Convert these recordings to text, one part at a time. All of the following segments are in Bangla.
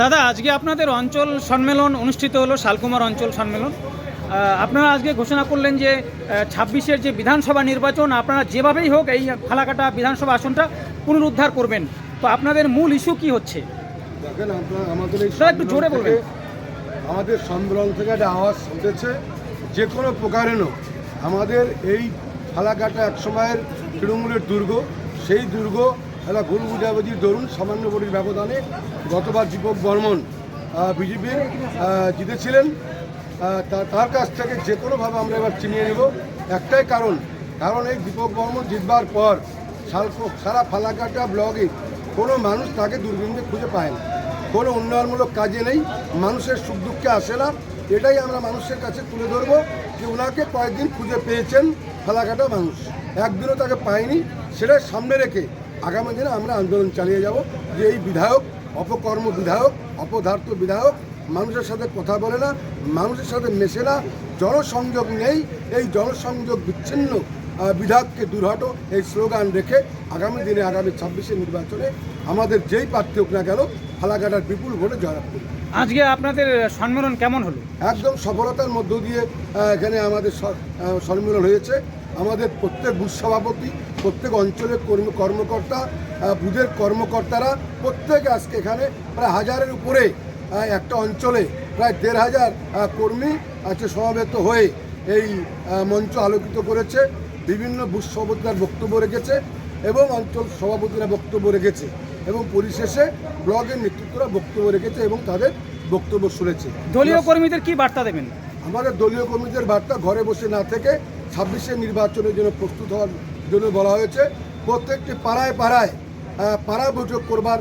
দাদা আজকে আপনাদের অঞ্চল সম্মেলন অনুষ্ঠিত হলো শালকুমার অঞ্চল সম্মেলন। আপনারা আজকে ঘোষণা করলেন যে ছাব্বিশের যে বিধানসভা নির্বাচন আপনারা যেভাবেই হোক এই ফালাকাটা বিধানসভা আসনটা পুনরুদ্ধার করবেন। তো আপনাদের মূল ইস্যু কি হচ্ছে? একটু জোরে বলবেন। আমাদের সম্মেলন থেকে একটা আওয়াজ উঠেছে যে কোনো প্রকারেণও আমাদের এই ফালাকাটা এক সময়ের তৃণমূলের দুর্গ সেই দুর্গ একটা ভুল বুঝাবুঝির দরুন সামান্য বড়ির ব্যবধানে গতবার দীপক বর্মন বিজেপি জিতেছিলেন। তার কাছ থেকে যে কোনোভাবে আমরা এবার চিনিয়ে নেব। একটাই কারণ কারণ এই দীপক বর্মন জিতবার পর সারা ফালাকাটা ব্লগে কোনো মানুষ তাকে দূরবীনকে খুঁজে পায় না। কোনো উন্নয়নমূলক কাজে নেই, মানুষের সুখ দুঃখে আসে না। এটাই আমরা মানুষের কাছে তুলে ধরবো যে ওনাকে কয়েকদিন খুঁজে পেয়েছেন ফালাকাটা মানুষ। একদিনও তাকে পায়নি, সেটাই সামনে রেখে আগামী দিনে আমরা আন্দোলন চালিয়ে যাব যে এই বিধায়ক অপকর্ম বিধায়ক অপদার্থ বিধায়ক মানুষের সাথে কথা বলে না মানুষের সাথে মেশে না জনসংযোগ নেই এই জনসংযোগ বিচ্ছিন্ন বিধায়ককে দুর্হট এই স্লোগান রেখে আগামী দিনে আগামী ছাব্বিশে নির্বাচনে আমাদের যেই প্রার্থী হোক না কেন ফালাকাটার বিপুল ভোটে জয়লাভ করবে। আজকে আপনাদের সম্মেলন কেমন হলো? একদম সফলতার মধ্য দিয়ে এখানে আমাদের সম্মেলন হয়েছে। আমাদের প্রত্যেক বুথ সভাপতি প্রত্যেক অঞ্চলের কর্ম কর্মকর্তা বুথের কর্মকর্তারা প্রত্যেকে আজকে এখানে প্রায় হাজারের উপরে একটা অঞ্চলে প্রায় দেড় হাজার কর্মী আজকে সমাবেত হয়ে এই মঞ্চ আলোকিত করেছে বিভিন্ন বুথ সভাপতিরা বক্তব্য রেখেছে এবং অঞ্চল সভাপতিরা বক্তব্য রেখেছে এবং পরিশেষে ব্লকের নেতৃত্বরা বক্তব্য রেখেছে এবং তাদের বক্তব্য শুনেছে। দলীয় কর্মীদের কি বার্তা দেবেন? আমাদের দলীয় কর্মীদের বার্তা ঘরে বসে না থেকে ছাব্বিশে নির্বাচনের জন্য প্রস্তুত হওয়ার জন্য বলা হয়েছে প্রত্যেকটি পাড়ায় পাড়ায় পাড়া বৈঠক করবার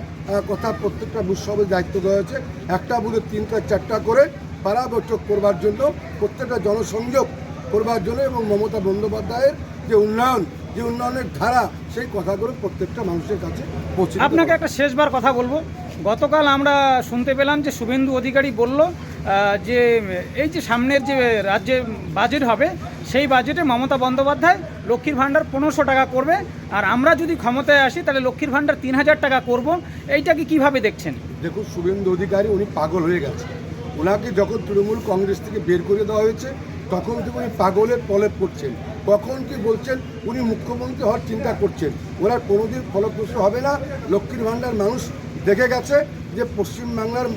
কথা প্রত্যেকটা উৎসবের দায়িত্ব দেওয়া হয়েছে। একটা বুধে তিনটা চারটা করে পাড়া বৈঠক করবার জন্য প্রত্যেকটা জনসংযোগ করবার জন্য এবং মমতা বন্দ্যোপাধ্যায়ের যে উন্নয়ন যে উন্নয়নের ধারা সেই কথাগুলো প্রত্যেকটা মানুষের কাছে পৌঁছে আপনাকে একটা শেষবার কথা বলব। গতকাল আমরা শুনতে পেলাম যে শুভেন্দু অধিকারী বলল যে এই যে সামনের যে রাজ্যে বাজেট হবে সেই বাজেটে মমতা বন্দ্যোপাধ্যায় লক্ষ্মীর ভাণ্ডার পনেরোশো টাকা করবে। আর আমরা যদি ক্ষমতায় আসি, তাহলে লক্ষ্মীর ভাণ্ডার তিন হাজার টাকা করব। এইটাকে কীভাবে দেখছেন? দেখুন, শুভেন্দু অধিকারী উনি পাগল হয়ে গেছে। ওনাকে যখন তৃণমূল কংগ্রেস থেকে বের করে দেওয়া হয়েছে, তখন থেকে উনি পাগলের পলে পড়ছেন কখন কি বলছেন, উনি মুখ্যমন্ত্রী হওয়ার চিন্তা করছেন। ওরা কোনোদিন ফলপ্রসূ হবে না। লক্ষ্মীর ভাণ্ডার মানুষ দেখে গেছে যে পশ্চিমবাংলার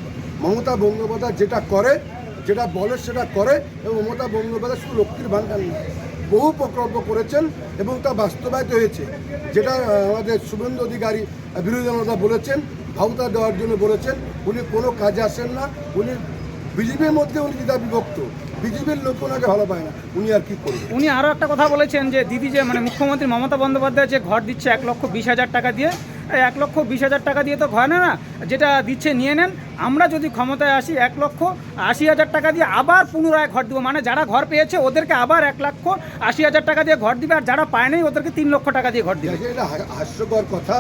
মমতা বন্দ্যোপাধ্যায় যেটা করে যেটা বলে সেটা করে এবং মমতা বন্দ্যোপাধ্যায় শুধু লক্ষ্মীর ভাণ্ডার বহু প্রকল্প করেছেন এবং তা বাস্তবায়িত হয়েছে। যেটা আমাদের শুভেন্দু অধিকারী বিরোধী জনতা বলেছেন ভাউতা দেওয়ার জন্য বলেছেন, উনি কোনো কাজে আসেন না, উনি বিজেপির মধ্যে উনি দ্বিধা বিভক্ত। বিজেপির লোক ওনাকে ভালো পায় না, উনি আর কি করবেন উনি আরও একটা কথা বলেছেন যে দিদি যে মানে মুখ্যমন্ত্রী মমতা বন্দ্যোপাধ্যায় যে ঘর দিচ্ছে এক লক্ষ বিশ হাজার টাকা দিয়ে এক লক্ষ বিশ হাজার টাকা দিয়ে তো ঘর না না, যেটা দিচ্ছে নিয়ে নেন। আমরা যদি ক্ষমতায় আসি এক লক্ষ আশি হাজার টাকা দিয়ে আবার পুনরায় ঘর দেবো। মানে যারা ঘর পেয়েছে, ওদেরকে আবার এক লক্ষ আশি হাজার টাকা দিয়ে ঘর দিবে, আর যারা পায়নি ওদেরকে তিন লক্ষ টাকা দিয়ে ঘর দিবে। এটা হাস্যকর কথা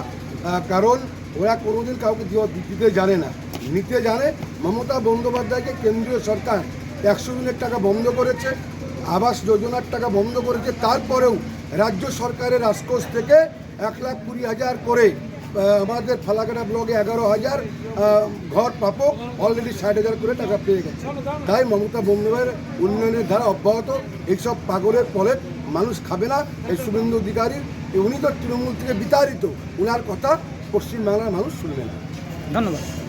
কারণ ওরা কোনোদিন কাউকে দিতে জানে না। নিতে জানে, মমতা বন্দ্যোপাধ্যায়কে কেন্দ্রীয় সরকার একশো দিনের টাকা বন্ধ করেছে, আবাস যোজনার টাকা বন্ধ করেছে, তারপরেও রাজ্য সরকারের রাজকোষ থেকে এক লাখ কুড়ি হাজার করে আমাদের ফালাকাটা ব্লকে এগারো হাজার ঘর প্রাপক অলরেডি ষাট হাজার করে টাকা পেয়ে গেছে। তাই মমতা বন্দ্যোপাধ্যায়ের উন্নয়নের ধারা অব্যাহত, এইসব পাগলের ফলে মানুষ খাবে না, এই শুভেন্দু অধিকারীর উনি তো তৃণমূল থেকে বিতাড়িত ওনার কথা পশ্চিমবাংলার মানুষ শুনবে না। ধন্যবাদ।